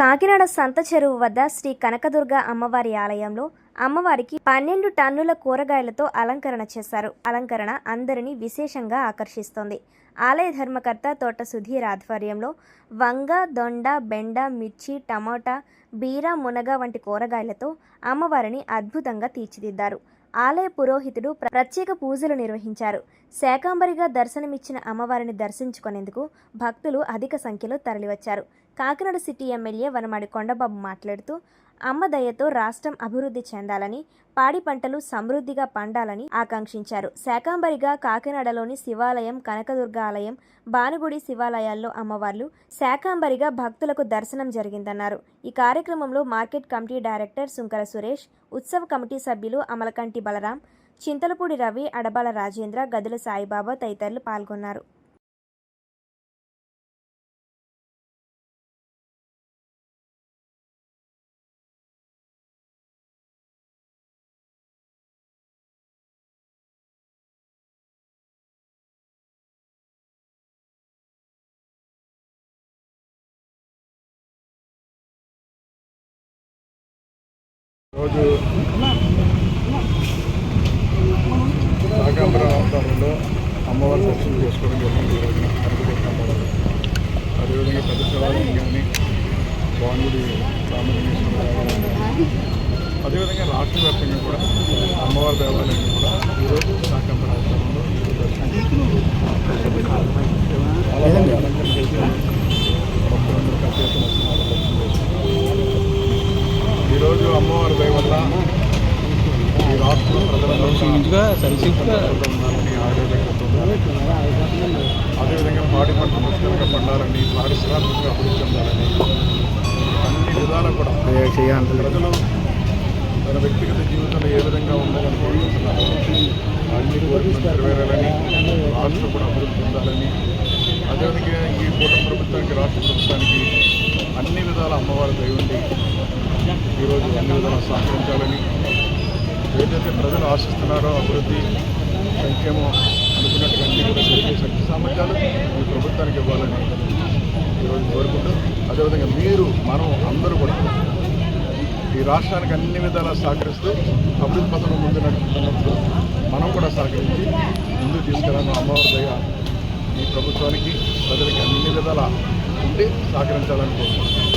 కాకినాడ సంత చెరువు వద్ద శ్రీ కనకదుర్గ అమ్మవారి ఆలయంలో అమ్మవారికి పన్నెండు టన్నుల కూరగాయలతో అలంకరణ చేశారు. అలంకరణ అందరినీ విశేషంగా ఆకర్షిస్తోంది. ఆలయ ధర్మకర్త తోట సుధీర్ ఆధ్వర్యంలో వంగ దొండ బెండ మిర్చి టమాటా బీర మునగ వంటి కూరగాయలతో అమ్మవారిని అద్భుతంగా తీర్చిదిద్దారు. ఆలయ పురోహితుడు ప్రత్యేక పూజలు నిర్వహించారు. శాకాంబరిగా దర్శనమిచ్చిన అమ్మవారిని దర్శించుకునేందుకు భక్తులు అధిక సంఖ్యలో తరలివచ్చారు. కాకినాడ సిటీ ఎమ్మెల్యే వనమాడి కొండబాబు మాట్లాడుతూ అమ్మ దయతో రాష్ట్రం అభివృద్ధి చెందాలని పాడి పంటలు సమృద్ధిగా పండాలని ఆకాంక్షించారు. శాకాంబరిగా కాకినాడలోని శివాలయం కనకదుర్గ ఆలయం బానుగుడి శివాలయాల్లో అమ్మవార్లు శాకాంబరిగా భక్తులకు దర్శనం జరిగిందన్నారు. ఈ కార్యక్రమంలో market committee director Sunkara Suresh ఉత్సవ కమిటీ సభ్యులు అమలకంటి బలరాం చింతలపూడి రవి అడబాల రాజేంద్ర గదుల సాయిబాబా తదితరులు పాల్గొన్నారు. రోజు శాకాంబరం అవతారంలో అమ్మవారి దర్శనం చేసుకోవడం జరిగింది. ఈ రోజున అమ్మవారు అదేవిధంగా పెద్ద శివాలయం కానీ బాణుడి రామలింగేశ్వర దేవాలయం అదేవిధంగా రాష్ట్ర వ్యాప్తంగా కూడా అమ్మవారి దేవాలయం కూడా ఈరోజు నాగాంబరం అవతారంలో ఈరోజు దర్శనం అలాగే అలంకరణ చేసి భక్తులందరూ ప్రత్యేక దర్శనాలు దర్శనం చేసుకున్నారు ఈరోజు అమ్మవారి దయ వల్ల ఈ రాష్ట్ర అదేవిధంగా పాడి పంట పుష్కలంగా పండాలని పారిశ్రామికంగా అభివృద్ధి చెందాలని అన్ని విధాలు కూడా ప్రజలు తన వ్యక్తిగత జీవితంలో ఏ విధంగా ఉండాలని కోరుకుంటున్నారో అన్ని కోరికలు నెరవేరాలని రాష్ట్రం కూడా అభివృద్ధి చెందాలని. అదేవిధంగా ఈ కూటమి ప్రభుత్వానికి రాష్ట్ర ప్రభుత్వానికి అన్ని విధాల అమ్మవారి దయ ఉండి ఈరోజు అన్ని విధాలు సహకరించాలని ఏదైతే ప్రజలు ఆశిస్తున్నారో అభివృద్ధి సంక్షేమం అనుకున్నట్టుగా అన్ని కూడా జరిగే శక్తి సామర్థ్యాలు ఈ ప్రభుత్వానికి ఇవ్వాలని ఈరోజు కోరుకుంటూ అదేవిధంగా మీరు మనం అందరూ కూడా ఈ రాష్ట్రానికి అన్ని విధాలా సహకరిస్తూ అభివృద్ధి పథకం ముందు నడుపుతున్నప్పుడు మనం కూడా సహకరించి ముందు తీసుకెళ్ళాలని అమ్మవారి దయ ఈ ప్రభుత్వానికి ప్రజలకి అన్ని విధాలా ఉండి సహకరించాలని కోరుకుంటున్నాను